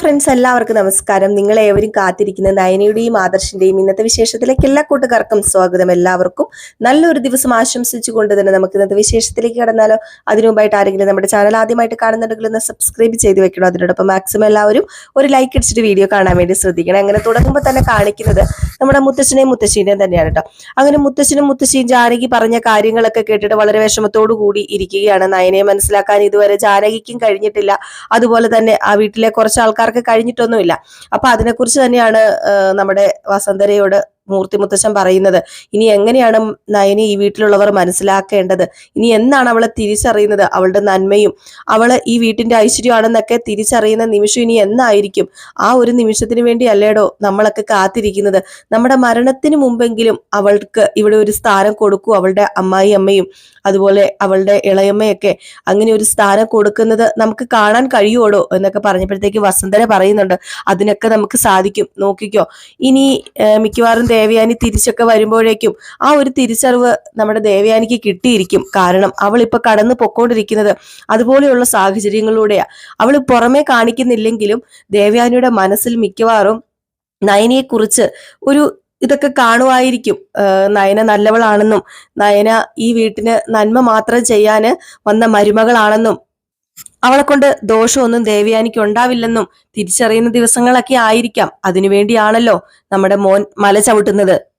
Friends എല്ലാവർക്കും നമസ്കാരം. നിങ്ങൾ ഏവരും കാത്തിരിക്കുന്ന നയനയുടെയും ആദർശിന്റെയും ഇന്നത്തെ വിശേഷത്തിലേക്ക് എല്ലാ കൂട്ടുകാർക്കും സ്വാഗതം. എല്ലാവർക്കും നല്ലൊരു ദിവസം ആശംസിച്ചുകൊണ്ട് തന്നെ നമുക്ക് ഇന്നത്തെ വിശേഷത്തിലേക്ക് കടന്നാലോ. അതിനു മുമ്പായിട്ട് ആരെങ്കിലും നമ്മുടെ ചാനൽ ആദ്യമായിട്ട് കാണുന്നുണ്ടെങ്കിൽ ഒന്ന് സബ്സ്ക്രൈബ് ചെയ്ത് വെക്കണം. അതിനോടൊപ്പം മാക്സിമം എല്ലാവരും ഒരു ലൈക്ക് അടിച്ചിട്ട് വീഡിയോ കാണാൻ വേണ്ടി ശ്രദ്ധിക്കണം. അങ്ങനെ തുടങ്ങുമ്പോൾ തന്നെ കാണിക്കുന്നത് നമ്മുടെ മുത്തച്ഛനെയും മുത്തശ്ശീനെയും തന്നെയാണ് കേട്ടോ. അങ്ങനെ മുത്തശ്ശനും മുത്തശ്ശിയും ജാനകി പറഞ്ഞ കാര്യങ്ങളൊക്കെ കേട്ടിട്ട് വളരെ വിഷമത്തോടു കൂടി ഇരിക്കുകയാണ്. നയനയെ മനസ്സിലാക്കാൻ ഇതുവരെ ജാനകിക്കും കഴിഞ്ഞിട്ടില്ല. അതുപോലെ തന്നെ ആ വീട്ടിലെ കുറച്ച് ആൾക്കാർക്ക് കഴിഞ്ഞിട്ടൊന്നുമില്ല. അപ്പൊ അതിനെക്കുറിച്ച് തന്നെയാണ് നമ്മുടെ വസന്തരയോട് മൂർത്തി മുത്തശ്ശൻ പറയുന്നത്. ഇനി എങ്ങനെയാണ് നയനെ ഈ വീട്ടിലുള്ളവർ മനസ്സിലാക്കേണ്ടത്? ഇനി എന്നാണ് അവളെ തിരിച്ചറിയുന്നത്? അവളുടെ നന്മയും അവൾ ഈ വീട്ടിന്റെ ഐശ്വര്യമാണെന്നൊക്കെ തിരിച്ചറിയുന്ന നിമിഷം ഇനി എന്നായിരിക്കും? ആ ഒരു നിമിഷത്തിന് വേണ്ടി അല്ലേടോ നമ്മളൊക്കെ കാത്തിരിക്കുന്നത്? നമ്മുടെ മരണത്തിന് മുമ്പെങ്കിലും അവൾക്ക് ഇവിടെ ഒരു സ്ഥാനം കൊടുക്കൂ അവളുടെ അമ്മായി അമ്മയും അതുപോലെ അവളുടെ ഇളയമ്മയൊക്കെ. അങ്ങനെ ഒരു സ്ഥാനം കൊടുക്കുന്നത് നമുക്ക് കാണാൻ കഴിയുമോടോ എന്നൊക്കെ പറഞ്ഞപ്പോഴത്തേക്ക് വസന്തര പറയുന്നുണ്ട്. അതിനൊക്കെ നമുക്ക് സാധിക്കും. നോക്കിക്കോ. ഇനി മിക്കവാറും ദേവയാനി തിരിച്ചൊക്കെ വരുമ്പോഴേക്കും ആ ഒരു തിരിച്ചറിവ് നമ്മുടെ ദേവയാനിക്ക് കിട്ടിയിരിക്കും. കാരണം അവൾ ഇപ്പൊ കടന്നു പൊക്കോണ്ടിരിക്കുന്നത് അതുപോലെയുള്ള സാഹചര്യങ്ങളിലൂടെയാ. അവൾ പുറമെ കാണിക്കുന്നില്ലെങ്കിലും ദേവയാനിയുടെ മനസ്സിൽ മിക്കവാറും നയനിയെ കുറിച്ച് ഒരു ഇതൊക്കെ കാണുമായിരിക്കും നയന നല്ലവളാണെന്നും നയന ഈ വീട്ടിന് നന്മ മാത്രം ചെയ്യാന് വന്ന മരുമകളാണെന്നും അവളെ കൊണ്ട് ദോഷമൊന്നും ദേവയാനിക്ക് ഉണ്ടാവില്ലെന്നും തിരിച്ചറിയുന്ന ദിവസങ്ങളൊക്കെ ആയിരിക്കാം. അതിനുവേണ്ടിയാണല്ലോ നമ്മുടെ മോൻ മല ചവിട്ടുന്നത്.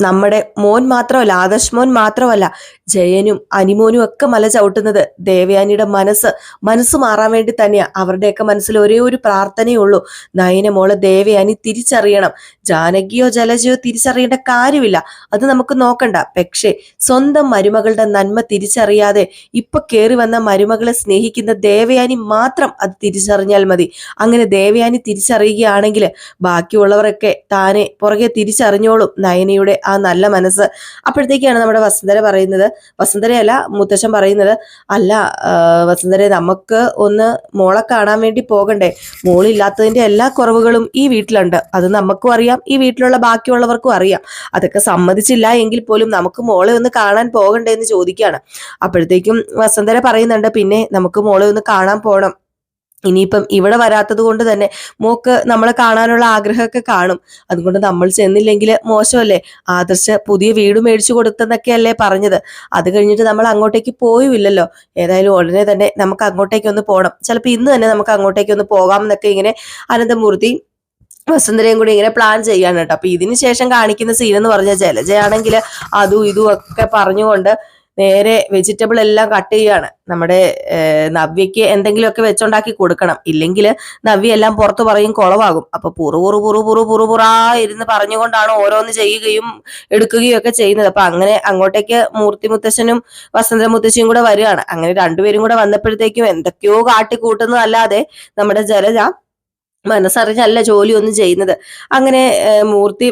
നമ്മുടെ മോൻ മാത്രമല്ല ആദർശ് മോൻ മാത്രമല്ല ജയനും അനിമോനും ഒക്കെ മല ചവിട്ടുന്നത് ദേവയാനിയുടെ മനസ്സ് മനസ്സ് മാറാൻ വേണ്ടി തന്നെയാണ് അവരുടെയൊക്കെ മനസ്സിൽ ഒരേ ഒരു പ്രാർത്ഥനയേ ഉള്ളൂ നയന മോളെ ദേവയാനി തിരിച്ചറിയണം. ജാനകിയോ ജലജയോ തിരിച്ചറിയേണ്ട കാര്യമില്ല. അത് നമുക്ക് നോക്കണ്ട. പക്ഷേ സ്വന്തം മരുമകളുടെ നന്മ തിരിച്ചറിയാതെ ഇപ്പൊ കയറി വന്ന മരുമകളെ സ്നേഹിക്കുന്ന ദേവയാനി മാത്രം അത് തിരിച്ചറിഞ്ഞാൽ മതി. അങ്ങനെ ദേവയാനി തിരിച്ചറിയുകയാണെങ്കിൽ ബാക്കിയുള്ളവരൊക്കെ താനെ പുറകെ തിരിച്ചറിഞ്ഞോളും. നയനയുടെ ആ നല്ല മനസ്സ്. അപ്പോഴത്തേക്കാണ് നമ്മുടെ വസുന്ധര പറയുന്നത്. വസുന്ധരയല്ല മുത്തശ്ശൻ പറയുന്നത് അല്ല വസുന്ധര നമുക്ക് ഒന്ന് മോളെ കാണാൻ വേണ്ടി പോകണ്ടേ. മോളില്ലാത്തതിന്റെ എല്ലാ കുറവുകളും ഈ വീട്ടിലുണ്ട്. അത് നമുക്കും അറിയാം ഈ വീട്ടിലുള്ള ബാക്കിയുള്ളവർക്കും അറിയാം. അതൊക്കെ സമ്മതിച്ചില്ല എങ്കിൽ പോലും നമുക്ക് മോളെ ഒന്ന് കാണാൻ പോകണ്ടേ എന്ന് ചോദിക്കുകയാണ് അപ്പോഴത്തേക്കും വസന്തര പറയുന്നുണ്ട് പിന്നെ നമുക്ക് മോളെ ഒന്ന് കാണാൻ പോകണം ഇനിയിപ്പം ഇവിടെ വരാത്തത് കൊണ്ട് തന്നെ മോക്ക് നമ്മളെ കാണാനുള്ള ആഗ്രഹമൊക്കെ കാണും. അതുകൊണ്ട് നമ്മൾ ചെന്നില്ലെങ്കിൽ മോശമല്ലേ? ആദർശ പുതിയ വീട് മേടിച്ചു കൊടുത്തെന്നൊക്കെയല്ലേ പറഞ്ഞത്. അത് കഴിഞ്ഞിട്ട് നമ്മൾ അങ്ങോട്ടേക്ക് പോയുമില്ലല്ലോ. ഏതായാലും ഉടനെ തന്നെ നമുക്ക് അങ്ങോട്ടേക്ക് ഒന്ന് പോകണം ചിലപ്പോൾ ഇന്ന് തന്നെ നമുക്ക് അങ്ങോട്ടേക്ക് ഒന്ന് പോകാം എന്നൊക്കെ ഇങ്ങനെ അനന്തമൂർത്തി വസുന്ധരയും കൂടി ഇങ്ങനെ പ്ലാൻ ചെയ്യാണ് അപ്പൊ ഇതിന് ശേഷം കാണിക്കുന്ന സീൻ എന്ന് പറഞ്ഞാൽ ജലജയാണെങ്കിൽ അതും ഇതും ഒക്കെ പറഞ്ഞുകൊണ്ട് നേരെ വെജിറ്റബിൾ എല്ലാം കട്ട് ചെയ്യാണ് നമ്മുടെ നവ്യയ്ക്ക് എന്തെങ്കിലുമൊക്കെ വെച്ചുണ്ടാക്കി കൊടുക്കണം. ഇല്ലെങ്കിൽ നവ്യ എല്ലാം പുറത്ത് പറയും കുളവാകും. അപ്പൊ പുറു പുറു പുറു പുറു പുറു പുറാ ഇരുന്ന് പറഞ്ഞുകൊണ്ടാണ് ഓരോന്ന് ചെയ്യുകയും എടുക്കുകയും ഒക്കെ ചെയ്യുന്നത്. അപ്പൊ അങ്ങനെ അങ്ങോട്ടേക്ക് മൂർത്തി മുത്തശ്ശനും വസന്ത മുത്തശ്ശിയും കൂടെ വരികയാണ്. അങ്ങനെ രണ്ടുപേരും കൂടെ വന്നപ്പോഴത്തേക്കും എന്തൊക്കെയോ കാട്ടിക്കൂട്ടുന്നതല്ലാതെ നമ്മുടെ ജലജ മനസ്സറിഞ്ഞല്ല ജോലിയൊന്നും ചെയ്യുന്നത്. അങ്ങനെ മൂർത്തി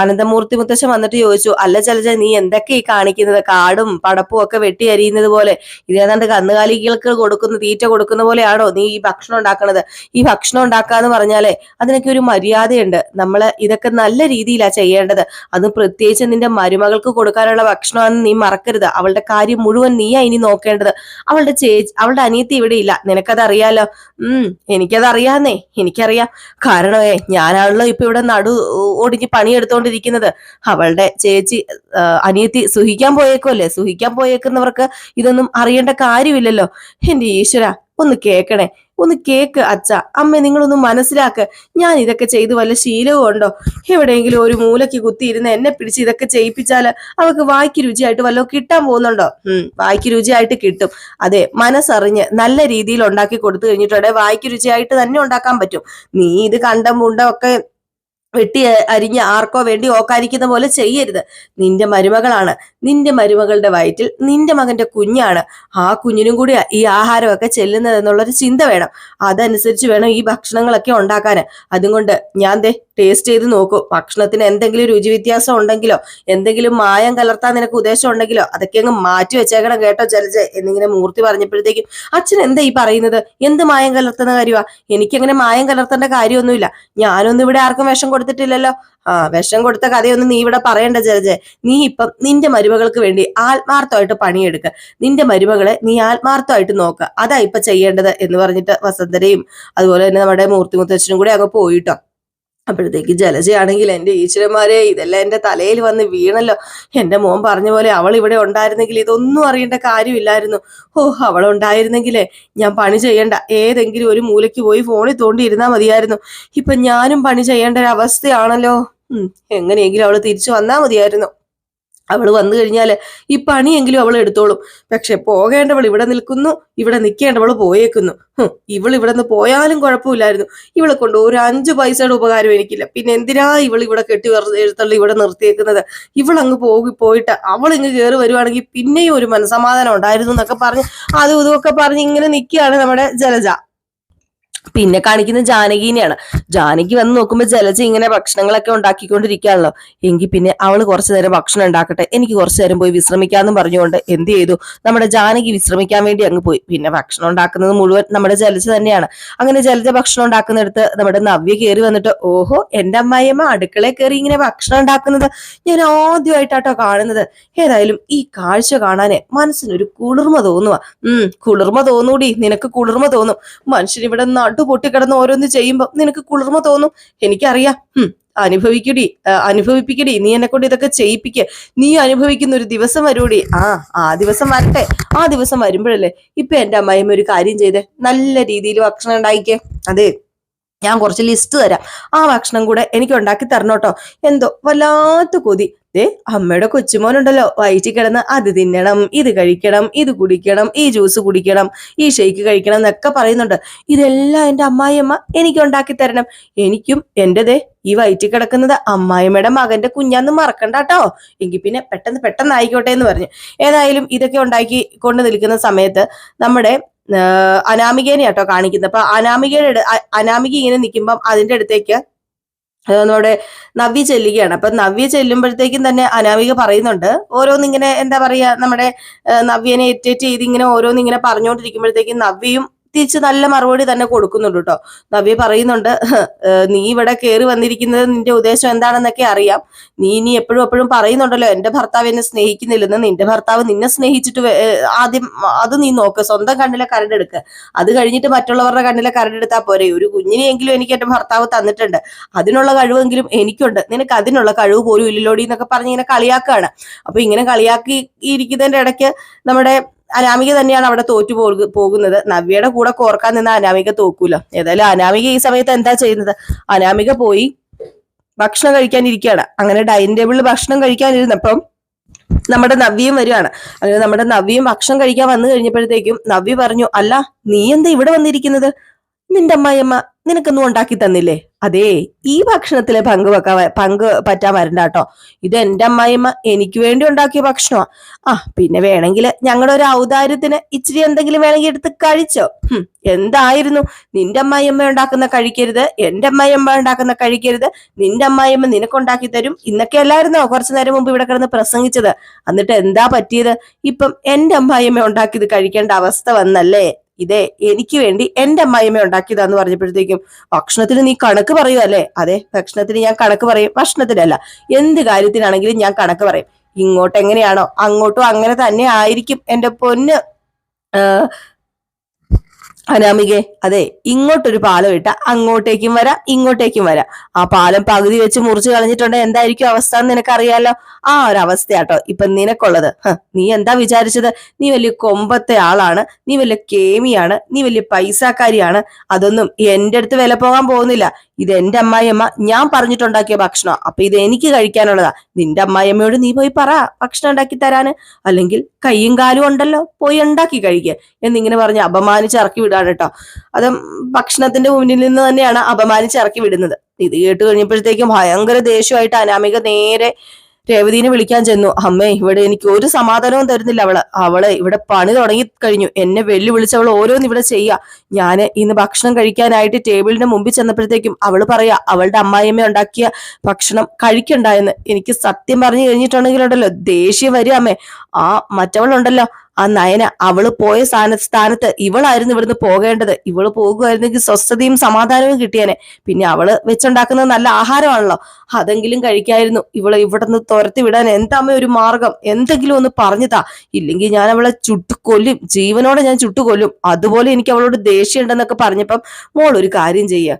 അനന്തമൂർത്തി മുത്തശ്ശൻ വന്നിട്ട് ചോദിച്ചു അല്ല ചലജ നീ എന്തൊക്കെ ഈ കാണിക്കുന്നത്? കാടും പടപ്പും ഒക്കെ വെട്ടി അരിയുന്നത് പോലെ ഇതേതാണ്ട് കന്നുകാലികൾക്ക് കൊടുക്കുന്ന തീറ്റ കൊടുക്കുന്ന പോലെയാണോ നീ ഈ ഭക്ഷണം ഉണ്ടാക്കണത്? ഈ ഭക്ഷണം ഉണ്ടാക്കാന്ന് പറഞ്ഞാലേ അതിനൊക്കെ ഒരു മര്യാദയുണ്ട്. നമ്മൾ ഇതൊക്കെ നല്ല രീതിയിലാണ് ചെയ്യേണ്ടത്. അത് പ്രത്യേകിച്ച് നിന്റെ മരുമകൾക്ക് കൊടുക്കാനുള്ള ഭക്ഷണമാണെന്ന് നീ മറക്കരുത്. അവളുടെ കാര്യം മുഴുവൻ നീയാ ഇനി നോക്കേണ്ടത്. അവളുടെ ചേച്ചി അവളുടെ അനിയത്തി ഇവിടെ ഇല്ല. നിനക്കത് അറിയാലോ ഉം എനിക്കത് അറിയാന്നേ എനിക്കറിയാം. കാരണമേ ഞാനാണല്ലോ ഇപ്പൊ ഇവിടെ നടു ഒടിഞ്ഞ് പണിയെടുത്തോണ്ടിരിക്കുന്നത്. അവളുടെ ചേച്ചി അനിയത്തി സുഹിക്കാൻ പോയേക്കുമല്ലേ സുഹിക്കാൻ പോയേക്കുന്നവർക്ക് ഇതൊന്നും അറിയേണ്ട കാര്യമില്ലല്ലോ. എന്റെ ഈശ്വര ഒന്ന് കേക്കണേ. ഒന്ന് കേക്ക് അച്ഛ അമ്മ നിങ്ങളൊന്ന് മനസ്സിലാക്ക്. ഞാൻ ഇതൊക്കെ ചെയ്ത് വല്ല ശീലവും ഉണ്ടോ? എവിടെയെങ്കിലും ഒരു മൂലയ്ക്ക് കുത്തിയിരുന്ന് എന്നെ പിടിച്ച് ഇതൊക്കെ ചെയ്യിപ്പിച്ചാൽ അവൾക്ക് വായിക്ക് രുചിയായിട്ട് വല്ലതും കിട്ടാൻ പോകുന്നുണ്ടോ? ഉം വായിക്ക് രുചിയായിട്ട് കിട്ടും. അതെ മനസ്സറിഞ്ഞ് നല്ല രീതിയിൽ ഉണ്ടാക്കി കൊടുത്തു കഴിഞ്ഞിട്ടുണ്ടെ വായിക്ക് രുചിയായിട്ട് തന്നെ ഉണ്ടാക്കാൻ പറ്റും. നീ ഇത് കണ്ടം മുണ്ടം ഒക്കെ വെട്ടി അരിഞ്ഞ് ആർക്കോ വേണ്ടി ഓക്കാരിക്കുന്ന പോലെ ചെയ്യരുത്. നിന്റെ മരുമകളാണ്. നിന്റെ മരുമകളുടെ വയറ്റിൽ നിന്റെ മകന്റെ കുഞ്ഞാണ്. ആ കുഞ്ഞിനും കൂടി ഈ ആഹാരമൊക്കെ ചെല്ലുന്നത് എന്നുള്ളൊരു ചിന്ത വേണം. അതനുസരിച്ച് വേണം ഈ ഭക്ഷണങ്ങളൊക്കെ ഉണ്ടാക്കാൻ അതുകൊണ്ട് ഞാൻ ദേ ടേസ്റ്റ് ചെയ്ത് നോക്കൂ. ഭക്ഷണത്തിന് എന്തെങ്കിലും രുചി വ്യത്യാസം ഉണ്ടെങ്കിലോ എന്തെങ്കിലും മായം കലർത്താൻ നിനക്ക് ഉദ്ദേശം ഉണ്ടെങ്കിലോ അതൊക്കെ അങ്ങ് മാറ്റി വെച്ചേക്കണം കേട്ടോ ചലച്ച് എന്നിങ്ങനെ മൂർത്തി പറഞ്ഞപ്പോഴത്തേക്കും അച്ഛൻ എന്താ ഈ പറയുന്നത്? എന്ത് മായം കലർത്തുന്ന കാര്യമാ എനിക്കങ്ങനെ മായം കലർത്തേണ്ട കാര്യമൊന്നുമില്ല. ഞാനൊന്നും ഇവിടെ ആർക്കും വിഷം കൊടുത്തിട്ടില്ലല്ലോ? ആ വിഷം കൊടുത്ത കഥയൊന്നും നീ ഇവിടെ പറയണ്ട ജലജെ. നീ ഇപ്പം നിന്റെ മരുമകൾക്ക് വേണ്ടി ആത്മാർത്ഥമായിട്ട് പണിയെടുക്ക. നിന്റെ മരുമകളെ നീ ആത്മാർത്ഥമായിട്ട് നോക്ക. അതാ ഇപ്പൊ ചെയ്യേണ്ടത് എന്ന് പറഞ്ഞിട്ട് വസന്തരയും അതുപോലെ തന്നെ നമ്മുടെ മൂർത്തി മൂർത്തിമുത്തച്ഛനും കൂടി അങ്ങ് പോയിട്ടോ. അപ്പോഴത്തേക്ക് ജലജയാണെങ്കിൽ എന്റെ ഈശ്വരന്മാരെ ഇതെല്ലാം എന്റെ തലയിൽ വന്ന് വീണല്ലോ. എന്റെ മോൻ പറഞ്ഞ പോലെ അവൾ ഇവിടെ ഉണ്ടായിരുന്നെങ്കിൽ ഇതൊന്നും അറിയേണ്ട കാര്യമില്ലായിരുന്നു. ഓ അവൾ ഉണ്ടായിരുന്നെങ്കിലേ ഞാൻ പണി ചെയ്യണ്ട. ഏതെങ്കിലും ഒരു മൂലയ്ക്ക് പോയി ഫോണിൽ തോണ്ടിയിരുന്നാൽ മതിയായിരുന്നു. ഇപ്പം ഞാനും പണി ചെയ്യേണ്ട ഒരു അവസ്ഥയാണല്ലോ എങ്ങനെയെങ്കിലും അവൾ തിരിച്ചു വന്നാൽ മതിയായിരുന്നു. അവൾ വന്നു കഴിഞ്ഞാൽ ഈ പണിയെങ്കിലും അവൾ എടുത്തോളും. പക്ഷെ പോകേണ്ടവൾ ഇവിടെ നിൽക്കുന്നു ഇവിടെ നിൽക്കേണ്ടവൾ പോയേക്കുന്നു. ഇവൾ ഇവിടെ നിന്ന് പോയാലും കുഴപ്പമില്ലായിരുന്നു. ഇവളെ കൊണ്ട് ഒരു അഞ്ച് പൈസയുടെ ഉപകാരം എനിക്കില്ല. പിന്നെ എന്തിനാ ഇവൾ ഇവിടെ കെട്ടി എഴുത്തള്ളി ഇവിടെ നിർത്തിയേക്കുന്നത്? ഇവളങ്ങ് പോകി പോയി പോയിട്ട് അവൾ ഇങ്ങ് കയറി വരുവാണെങ്കിൽ പിന്നെയും ഒരു മനസമാധാനം ഉണ്ടായിരുന്നു എന്നൊക്കെ പറഞ്ഞ് അതും ഇതും ഒക്കെ പറഞ്ഞ് ഇങ്ങനെ നിൽക്കുകയാണ് നമ്മുടെ ജലജ. പിന്നെ കാണിക്കുന്ന ജാനകീനെയാണ് ജാനകി വന്ന് നോക്കുമ്പോൾ ജലജ ഇങ്ങനെ ഭക്ഷണങ്ങളൊക്കെ ഉണ്ടാക്കിക്കൊണ്ടിരിക്കുകയാണല്ലോ. എങ്കിൽ പിന്നെ അവൾ കുറച്ചു നേരം ഭക്ഷണം ഉണ്ടാക്കട്ടെ. എനിക്ക് കുറച്ചു നേരം പോയി വിശ്രമിക്കാമെന്നും പറഞ്ഞുകൊണ്ട് എന്ത് ചെയ്തു? നമ്മുടെ ജാനകി വിശ്രമിക്കാൻ വേണ്ടി അങ്ങ് പോയി. പിന്നെ ഭക്ഷണം ഉണ്ടാക്കുന്നത് മുഴുവൻ നമ്മുടെ ജലജ തന്നെയാണ്. അങ്ങനെ ജലജ ഭക്ഷണം ഉണ്ടാക്കുന്നിടത്ത് നമ്മുടെ നവ്യ കയറി വന്നിട്ട് ഓഹോ എന്റെ അമ്മായിയമ്മ അടുക്കളയിൽ കയറി ഇങ്ങനെ ഭക്ഷണം ഉണ്ടാക്കുന്നത്? ഞാൻ ആദ്യമായിട്ടാട്ടോ കാണുന്നത്. ഏതായാലും ഈ കാഴ്ച കാണാനേ മനസ്സിനൊരു കുളിർമ തോന്നുക ഉം കുളിർമ തോന്നൂടി. നിനക്ക് കുളിർമ തോന്നും. മനുഷ്യൻ ഇവിടെ നടു പൊട്ടിക്കിടന്ന് ഓരോന്ന് ചെയ്യുമ്പോൾ നിനക്ക് കുളിർമ തോന്നും. എനിക്കറിയാം. അനുഭവിക്കടി അനുഭവിപ്പിക്കടി. നീ എന്നെ കൊണ്ട് ഇതൊക്കെ ചെയ്യിപ്പിക്ക. നീ അനുഭവിക്കുന്ന ഒരു ദിവസം വരൂടി. ആ ആ ദിവസം വരട്ടെ. ആ ദിവസം വരുമ്പോഴല്ലേ ഇപ്പൊ എന്റെ അമ്മായിമ്മ ഒരു കാര്യം ചെയ്തേ. നല്ല രീതിയിൽ ഭക്ഷണം ഉണ്ടാക്കിക്കേ. അതെ ഞാൻ കുറച്ച് ലിസ്റ്റ് തരാം. ആ ഭക്ഷണം കൂടെ എനിക്ക് ഉണ്ടാക്കി തരണോട്ടോ. എന്തോ വല്ലാത്ത കൊതി. ദേ അമ്മയുടെ കൊച്ചുമോനുണ്ടല്ലോ. വയറ്റി കിടന്ന് അത് തിന്നണം ഇത് കഴിക്കണം ഇത് കുടിക്കണം ഈ ജ്യൂസ് കുടിക്കണം ഈ ഷെയ്ക്ക് കഴിക്കണം എന്നൊക്കെ പറയുന്നുണ്ട്. ഇതെല്ലാം എന്റെ അമ്മായിയമ്മ എനിക്ക് ഉണ്ടാക്കി തരണം. എനിക്കും എന്റെതേ ഈ വയറ്റി കിടക്കുന്നത് അമ്മായിമ്മയുടെ മകന്റെ കുഞ്ഞാന്ന് മറക്കണ്ട കേട്ടോ. എങ്കിൽ പിന്നെ പെട്ടെന്ന് പെട്ടെന്ന് ആയിക്കോട്ടെ എന്ന് പറഞ്ഞു. ഏതായാലും ഇതൊക്കെ ഉണ്ടാക്കി കൊണ്ട് നിൽക്കുന്ന സമയത്ത് നമ്മുടെ അനാമികേനെ കേട്ടോ കാണിക്കുന്നത്. അപ്പൊ അനാമികയുടെ അനാമിക ഇങ്ങനെ നിൽക്കുമ്പം അതിന്റെ അടുത്തേക്ക് നമ്മുടെ നവ്യ ചെല്ലുകയാണ്. അപ്പൊ നവ്യ ചെല്ലുമ്പോഴത്തേക്കും തന്നെ അനാമിക പറയുന്നുണ്ട് ഓരോന്നിങ്ങനെ എന്താ പറയാ നമ്മുടെ നവ്യനെ എറ്റേറ്റ് ചെയ്ത് ഇങ്ങനെ ഓരോന്നിങ്ങനെ പറഞ്ഞുകൊണ്ടിരിക്കുമ്പോഴത്തേക്കും നവ്യയും തിരിച്ച് നല്ല മറുപടി തന്നെ കൊടുക്കുന്നുണ്ട് കേട്ടോ നവ്യ പറയുന്നുണ്ട് നീ ഇവിടെ കയറി വന്നിരിക്കുന്നത് നിന്റെ ഉദ്ദേശം എന്താണെന്നൊക്കെ അറിയാം. നീ ഇനി എപ്പോഴും എപ്പോഴും പറയുന്നുണ്ടല്ലോ എന്റെ ഭർത്താവ് എന്നെ സ്നേഹിക്കുന്നില്ലെന്ന്. നിന്റെ ഭർത്താവ് നിന്നെ സ്നേഹിച്ചിട്ട് ആദ്യം അത് നീ നോക്ക്. സ്വന്തം കണ്ണിലെ കരടെടുക്ക് അത് കഴിഞ്ഞിട്ട് മറ്റുള്ളവരുടെ കണ്ണിലെ കരടെടുത്താൽ പോരെ. ഒരു കുഞ്ഞിനെയെങ്കിലും എനിക്ക് എന്റെ ഭർത്താവ് തന്നിട്ടുണ്ട്. അതിനുള്ള കഴിവെങ്കിലും എനിക്കുണ്ട്. നിനക്ക് അതിനുള്ള കഴിവ് പോലും ഇല്ലല്ലോടി എന്നൊക്കെ പറഞ്ഞ് ഇങ്ങനെ കളിയാക്കാണ്. അപ്പൊ ഇങ്ങനെ കളിയാക്കി ഇരിക്കുന്നതിന്റെ ഇടയ്ക്ക് നമ്മുടെ അനാമിക തന്നെയാണ് അവിടെ തോറ്റു പോകു- പോകുന്നത്. നവ്യയുടെ കൂടെ കോർക്കാൻ നിന്ന അനാമിക തോക്കൂല. ഏതായാലും അനാമിക ഈ സമയത്ത് എന്താ ചെയ്യുന്നത്? അനാമിക പോയി ഭക്ഷണം കഴിക്കാനിരിക്കുകയാണ്. അങ്ങനെ ഡൈനിങ് ടേബിളിൽ ഭക്ഷണം കഴിക്കാനിരുന്നപ്പം നമ്മുടെ നവ്യയും വരികയാണ് അങ്ങനെ നമ്മുടെ നവ്യയും ഭക്ഷണം കഴിക്കാൻ വന്നു കഴിഞ്ഞപ്പോഴത്തേക്കും നവ്യ പറഞ്ഞു അല്ല നീ എന്താ ഇവിടെ വന്നിരിക്കുന്നത്? നിന്റെ അമ്മായിയമ്മ നിനക്കൊന്നും ഉണ്ടാക്കി തന്നില്ലേ? അതേ ഈ ഭക്ഷണത്തിലെ പങ്ക് വെക്കാൻ പങ്ക് പറ്റാൻ വരണ്ട കേട്ടോ ഇത് എന്റെ അമ്മായിമ്മ എനിക്ക് വേണ്ടി ഉണ്ടാക്കിയ ഭക്ഷണമാ. ആ പിന്നെ വേണമെങ്കിൽ ഞങ്ങളുടെ ഒരു ഔദാര്യത്തിന് ഇച്ചിരി എന്തെങ്കിലും വേണമെങ്കിൽ എടുത്ത് കഴിച്ചോ. എന്തായിരുന്നു? നിന്റെ അമ്മായിയമ്മ ഉണ്ടാക്കുന്ന കഴിക്കരുത് എന്റെ അമ്മായിയമ്മ ഉണ്ടാക്കുന്ന കഴിക്കരുത്. നിന്റെ അമ്മായിയമ്മ നിനക്കുണ്ടാക്കി തരും. ഇന്നൊക്കെ അല്ലായിരുന്നോ കുറച്ചു നേരം മുമ്പ് ഇവിടെ കിടന്ന് പ്രസംഗിച്ചത്? എന്നിട്ട് എന്താ പറ്റിയത്? ഇപ്പം എന്റെ അമ്മായിയമ്മ ഉണ്ടാക്കിയത് കഴിക്കേണ്ട അവസ്ഥ വന്നല്ലേ? ഇതേ എനിക്ക് വേണ്ടി എന്റെ അമ്മായിമ്മ ഉണ്ടാക്കിയതാന്ന് പറഞ്ഞപ്പോഴത്തേക്കും ഭക്ഷണത്തിന് നീ കണക്ക് പറയുമല്ലേ അതെ ഭക്ഷണത്തിന് ഞാൻ കണക്ക് പറയും. ഭക്ഷണത്തിനല്ല എന്ത് കാര്യത്തിനാണെങ്കിലും ഞാൻ കണക്ക് പറയും. ഇങ്ങോട്ട് എങ്ങനെയാണോ അങ്ങോട്ടും അങ്ങനെ തന്നെ ആയിരിക്കും എന്റെ പൊന്ന്. അനാമികെ അതെ ഇങ്ങോട്ടൊരു പാലം ഇട്ട അങ്ങോട്ടേക്കും വരാം ഇങ്ങോട്ടേക്കും വരാം. ആ പാലം പകുതി വെച്ച് മുറിച്ചു കളഞ്ഞിട്ടുണ്ടെങ്കിൽ എന്തായിരിക്കും അവസ്ഥ എന്ന് നിനക്കറിയാലോ? ആ ഒരു അവസ്ഥയാട്ടോ ഇപ്പൊ നിനക്കുള്ളത്. നീ എന്താ വിചാരിച്ചത്? നീ വലിയ കൊമ്പത്തെ ആളാണ് നീ വലിയ കേമിയാണ് നീ വലിയ പൈസക്കാരിയാണ് അതൊന്നും എന്റെ അടുത്ത് വില പോകാൻ പോകുന്നില്ല. ഇത് എന്റെ അമ്മായിയമ്മ ഞാൻ പറഞ്ഞിട്ടുണ്ടാക്കിയ ഭക്ഷണം. അപ്പൊ ഇത് എനിക്ക് കഴിക്കാനുള്ളതാ. നിന്റെ അമ്മായിയമ്മയോട് നീ പോയി പറ ഭക്ഷണം ഉണ്ടാക്കി തരാന്. അല്ലെങ്കിൽ കയ്യും കാലും ഉണ്ടല്ലോ പോയി ഉണ്ടാക്കി കഴിക്കുക എന്നിങ്ങനെ പറഞ്ഞ് അപമാനിച്ച് ഇറക്കി വിടാണ് കേട്ടോ. അത് ഭക്ഷണത്തിന്റെ മുന്നിൽ നിന്ന് തന്നെയാണ് അപമാനിച്ച് ഇറക്കി വിടുന്നത്. ഇത് കേട്ട് കഴിഞ്ഞപ്പോഴത്തേക്കും ഭയങ്കര ദേഷ്യമായിട്ട് അനാമിക നേരെ രേവതിനെ വിളിക്കാൻ ചെന്നു. അമ്മേ ഇവിടെ എനിക്ക് ഒരു സമാധാനവും തരുന്നില്ല അവൾ. അവൾ ഇവിടെ പണി തുടങ്ങി കഴിഞ്ഞു. എന്നെ വെല്ലുവിളിച്ച് അവൾ ഓരോന്ന് ഇവിടെ ചെയ്യാ. ഞാൻ ഇന്ന് ഭക്ഷണം കഴിക്കാനായിട്ട് ടേബിളിന്റെ മുമ്പിൽ ചെന്നപ്പോഴത്തേക്കും അവൾ പറയാ അവളുടെ അമ്മായിയമ്മ ഉണ്ടാക്കിയ ഭക്ഷണം കഴിക്കണ്ടായെന്ന് എനിക്ക് സത്യം പറഞ്ഞു കഴിഞ്ഞിട്ടുണ്ടെങ്കിലുണ്ടല്ലോ. ദേഷ്യം വരിക അമ്മേ. ആ മറ്റവളുണ്ടല്ലോ. ആ നയന അവൾ പോയ സ്ഥാന സ്ഥാനത്ത് ഇവളായിരുന്നു ഇവിടുന്ന് പോകേണ്ടത്. ഇവൾ പോകുമായിരുന്നെങ്കിൽ സ്വസ്ഥതയും സമാധാനവും കിട്ടിയേനെ. പിന്നെ അവൾ വെച്ചുണ്ടാക്കുന്നത് നല്ല ആഹാരമാണല്ലോ. അതെങ്കിലും കഴിക്കായിരുന്നു. ഇവളെ ഇവിടുന്ന് തുരത്തി വിടാൻ എന്താമ്മ ഒരു മാർഗം? എന്തെങ്കിലും ഒന്ന് പറഞ്ഞുതാ. ഇല്ലെങ്കിൽ ഞാൻ അവളെ ചുട്ടുകൊല്ലും. ജീവനോടെ ഞാൻ ചുട്ടുകൊല്ലും. അതുപോലെ എനിക്ക് അവളോട് ദേഷ്യമുണ്ടെന്നൊക്കെ പറഞ്ഞപ്പം മോൾ ഒരു കാര്യം ചെയ്യുക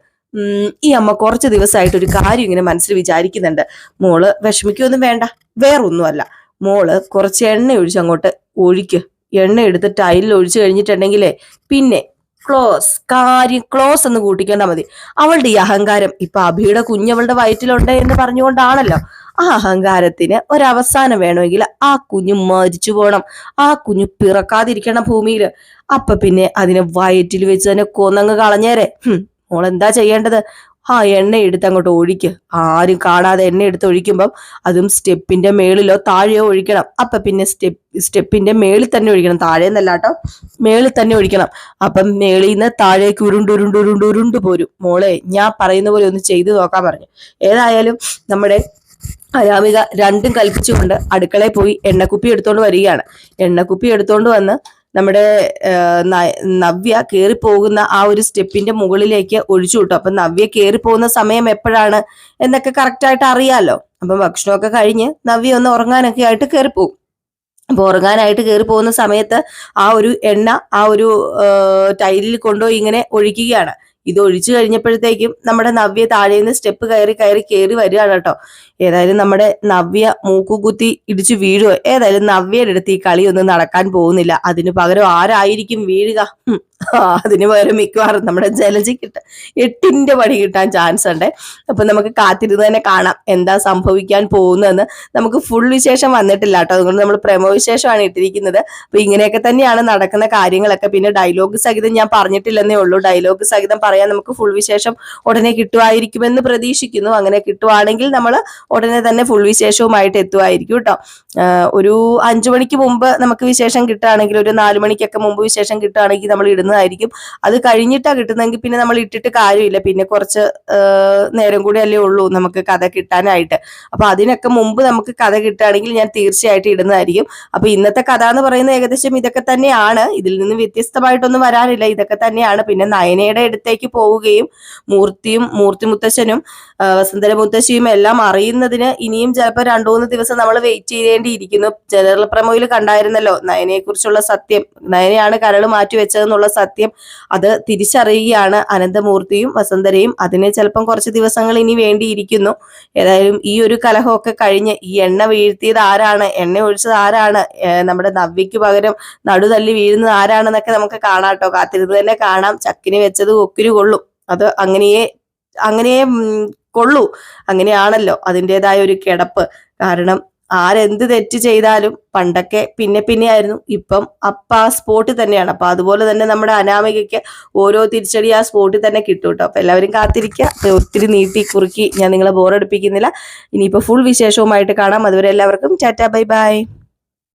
ഈ അമ്മ കുറച്ച് ദിവസമായിട്ട് ഒരു കാര്യം ഇങ്ങനെ മനസ്സിൽ വിചാരിക്കുന്നുണ്ട്. മോൾ വിഷമിക്കൊന്നും വേണ്ട. വേറൊന്നുമല്ല. മോൾ കുറച്ച് എണ്ണ ഒഴിച്ച് അങ്ങോട്ട് ഒഴിക്ക്. എണ്ണ എടുത്ത് ടൈലിൽ ഒഴിച്ചു കഴിഞ്ഞിട്ടുണ്ടെങ്കിലേ പിന്നെ ക്ലോസ് കാര്യം ക്ലോസ് എന്ന് കൂട്ടിക്കേണ്ട മതി. അവളുടെ ഈ അഹങ്കാരം ഇപ്പൊ അഭിയുടെ കുഞ്ഞവളുടെ വയറ്റിലുണ്ട് എന്ന് പറഞ്ഞുകൊണ്ടാണല്ലോ. ആ അഹങ്കാരത്തിന് ഒരവസാനം വേണമെങ്കിൽ ആ കുഞ്ഞ് മരിച്ചു പോകണം ആ കുഞ്ഞ് പിറക്കാതിരിക്കണം ഭൂമിയിൽ അപ്പൊ പിന്നെ അതിനെ വയറ്റിൽ വെച്ച് തന്നെ കൊന്നങ്ങ് കളഞ്ഞേരെ. മോൾ എന്താ ചെയ്യേണ്ടത്? ആ എണ്ണ എടുത്ത് അങ്ങോട്ട് ഒഴിക്ക്. ആരും കാണാതെ എണ്ണ എടുത്ത് ഒഴിക്കുമ്പം അതും സ്റ്റെപ്പിന്റെ മേളിലോ താഴെയോ ഒഴിക്കണം. അപ്പൊ പിന്നെ സ്റ്റെപ്പ് സ്റ്റെപ്പിന്റെ മേളിൽ തന്നെ ഒഴിക്കണം. താഴെ എന്നല്ല മേളിൽ തന്നെ ഒഴിക്കണം. അപ്പം മേളിൽ നിന്ന് താഴേക്ക് ഉരുണ്ട് ഉരുണ്ട് ഉരുണ്ട് ഉരുണ്ട് പോരും. മോളെ ഞാൻ പറയുന്ന പോലെ ഒന്ന് ചെയ്തു നോക്കാൻ പറഞ്ഞു. ഏതായാലും നമ്മുടെ അനാമിക രണ്ടും കൽപ്പിച്ചുകൊണ്ട് അടുക്കളയിൽ പോയി എണ്ണക്കുപ്പി എടുത്തുകൊണ്ട് വരികയാണ്. എണ്ണക്കുപ്പി എടുത്തുകൊണ്ട് വന്ന് നമ്മുടെ നവ്യ കയറി പോകുന്ന ആ ഒരു സ്റ്റെപ്പിന്റെ മുകളിലേക്ക് ഒഴിച്ചു വിട്ടു. അപ്പൊ നവ്യ കയറി പോകുന്ന സമയം എപ്പോഴാണ് എന്നൊക്കെ കറക്റ്റായിട്ട് അറിയാലോ. അപ്പൊ ഭക്ഷണമൊക്കെ കഴിഞ്ഞ് നവ്യ ഒന്ന് ഉറങ്ങാനൊക്കെ ആയിട്ട് കയറി പോകും അപ്പൊ ഉറങ്ങാനായിട്ട് കയറി പോകുന്ന സമയത്ത് ആ ഒരു എണ്ണ ആ ഒരു ടൈലിൽ കൊണ്ടുപോയി ഇങ്ങനെ ഒഴിക്കുകയാണ്. ഇത് ഒഴിച്ചു കഴിഞ്ഞപ്പോഴത്തേക്കും നമ്മുടെ നവ്യ താഴെ നിന്ന് സ്റ്റെപ്പ് കയറി കയറി കയറി വരികയാണ് കേട്ടോ. ഏതായാലും നമ്മുടെ നവ്യ മൂക്കുകുത്തി ഇടിച്ചു വീഴുക ഏതായാലും നവ്യയുടെ അടുത്ത് ഈ കളിയൊന്നും നടക്കാൻ പോകുന്നില്ല. അതിനു പകരം ആരായിരിക്കും വീഴുക? അതിന് പകരം മിക്കവാറും നമ്മുടെ ജലജയ്ക്കിട്ട് എട്ടിന്റെ പണി കിട്ടാൻ ചാൻസ് ഉണ്ട്. അപ്പൊ നമുക്ക് കാത്തിരുന്ന് തന്നെ കാണാം എന്താ സംഭവിക്കാൻ പോകുന്നതെന്ന്. നമുക്ക് ഫുൾ വിശേഷം വന്നിട്ടില്ല കേട്ടോ. അതുകൊണ്ട് നമ്മൾ പ്രമോ വിശേഷമാണ് ഇട്ടിരിക്കുന്നത്. അപ്പൊ ഇങ്ങനെയൊക്കെ തന്നെയാണ് നടക്കുന്ന കാര്യങ്ങളൊക്കെ. പിന്നെ ഡയലോഗ് സഹിതം ഞാൻ പറഞ്ഞിട്ടില്ലെന്നേ ഉള്ളൂ. ഡയലോഗ് സഹിതം പറയാൻ നമുക്ക് ഫുൾ വിശേഷം ഉടനെ കിട്ടുമായിരിക്കുമെന്ന് പ്രതീക്ഷിക്കുന്നു. അങ്ങനെ കിട്ടുവാണെങ്കിൽ നമ്മൾ ഉടനെ തന്നെ ഫുൾ വിശേഷവുമായിട്ട് എത്തുമായിരിക്കും കേട്ടോ. ഒരു അഞ്ചു മണിക്ക് മുമ്പ് നമുക്ക് വിശേഷം കിട്ടുകയാണെങ്കിൽ ഒരു നാലു മണിക്കൊക്കെ മുമ്പ് വിശേഷം കിട്ടുകയാണെങ്കിൽ നമ്മൾ ഇടുന്നതായിരിക്കും അത് കഴിഞ്ഞിട്ടാ കിട്ടുന്നതെങ്കിൽ പിന്നെ നമ്മൾ ഇട്ടിട്ട് കാര്യമില്ല. പിന്നെ കുറച്ച് നേരം കൂടി അല്ലേ ഉള്ളൂ നമുക്ക് കഥ കിട്ടാനായിട്ട്. അപ്പൊ അതിനൊക്കെ മുമ്പ് നമുക്ക് കഥ കിട്ടുകയാണെങ്കിൽ ഞാൻ തീർച്ചയായിട്ടും ഇടുന്നതായിരിക്കും. അപ്പൊ ഇന്നത്തെ കഥ എന്ന് പറയുന്നത് ഏകദേശം ഇതൊക്കെ തന്നെയാണ്. ഇതിൽ നിന്ന് വ്യത്യസ്തമായിട്ടൊന്നും വരാനില്ല. ഇതൊക്കെ തന്നെയാണ്. പിന്നെ നയനയുടെ അടുത്തേക്ക് പോവുകയും മൂർത്തിയും മൂർത്തി മുത്തശ്ശനും വസന്തര മുത്തശ്ശിയും എല്ലാം അറിയുന്നതിന് ഇനിയും ചിലപ്പോൾ രണ്ടു മൂന്ന് ദിവസം നമ്മൾ വെയിറ്റ് ചെയ്യേണ്ടിയിരിക്കുന്നു ജനറൽ പ്രമോയിൽ കണ്ടായിരുന്നല്ലോ നയനയെ കുറിച്ചുള്ള സത്യം. നയനയാണ് കരൾ മാറ്റി വെച്ചതെന്നുള്ള സത്യം. അത് തിരിച്ചറിയുകയാണ് അനന്തമൂർത്തിയും വസന്തരയും. അതിന് ചിലപ്പം കുറച്ച് ദിവസങ്ങൾ ഇനി വേണ്ടിയിരിക്കുന്നു. ഏതായാലും ഈ ഒരു കലഹമൊക്കെ കഴിഞ്ഞ് ഈ എണ്ണ വീഴ്ത്തിയത് ആരാണ്? എണ്ണ ഒഴിച്ചത് ആരാണ്? നമ്മുടെ നവ്യയ്ക്ക് പകരം നടുതല്ലി വീഴുന്നത് ആരാണെന്നൊക്കെ നമുക്ക് കാണാട്ടോ. കാത്തിരുന്ന് തന്നെ കാണാം. ചക്കിന് വെച്ചത് ഒക്കിരി കൊള്ളും. അത് അങ്ങനെയേ അങ്ങനെയേ കൊള്ളൂ. അങ്ങനെയാണല്ലോ അതിന്റെതായ ഒരു കിടപ്പ്. കാരണം ആരെന്ത് തെറ്റ് ചെയ്താലും പണ്ടൊക്കെ പിന്നെ പിന്നെ ആയിരുന്നു ഇപ്പം അപ്പ ആ സ്പോട്ടിൽ തന്നെയാണ്. അപ്പൊ അതുപോലെ തന്നെ നമ്മുടെ അനാമികയ്ക്ക് ഓരോ തിരിച്ചടി ആ സ്പോട്ടിൽ തന്നെ കിട്ടും കേട്ടോ. അപ്പൊ എല്ലാവരും കാത്തിരിക്കുക ഒത്തിരി നീട്ടി കുറുക്കി ഞാൻ നിങ്ങളെ ബോറടിപ്പിക്കുന്നില്ല ഇനിയിപ്പോ ഫുൾ വിശേഷവുമായിട്ട് കാണാം. അതുവരെ എല്ലാവർക്കും ചാറ്റാ ബൈ ബൈ.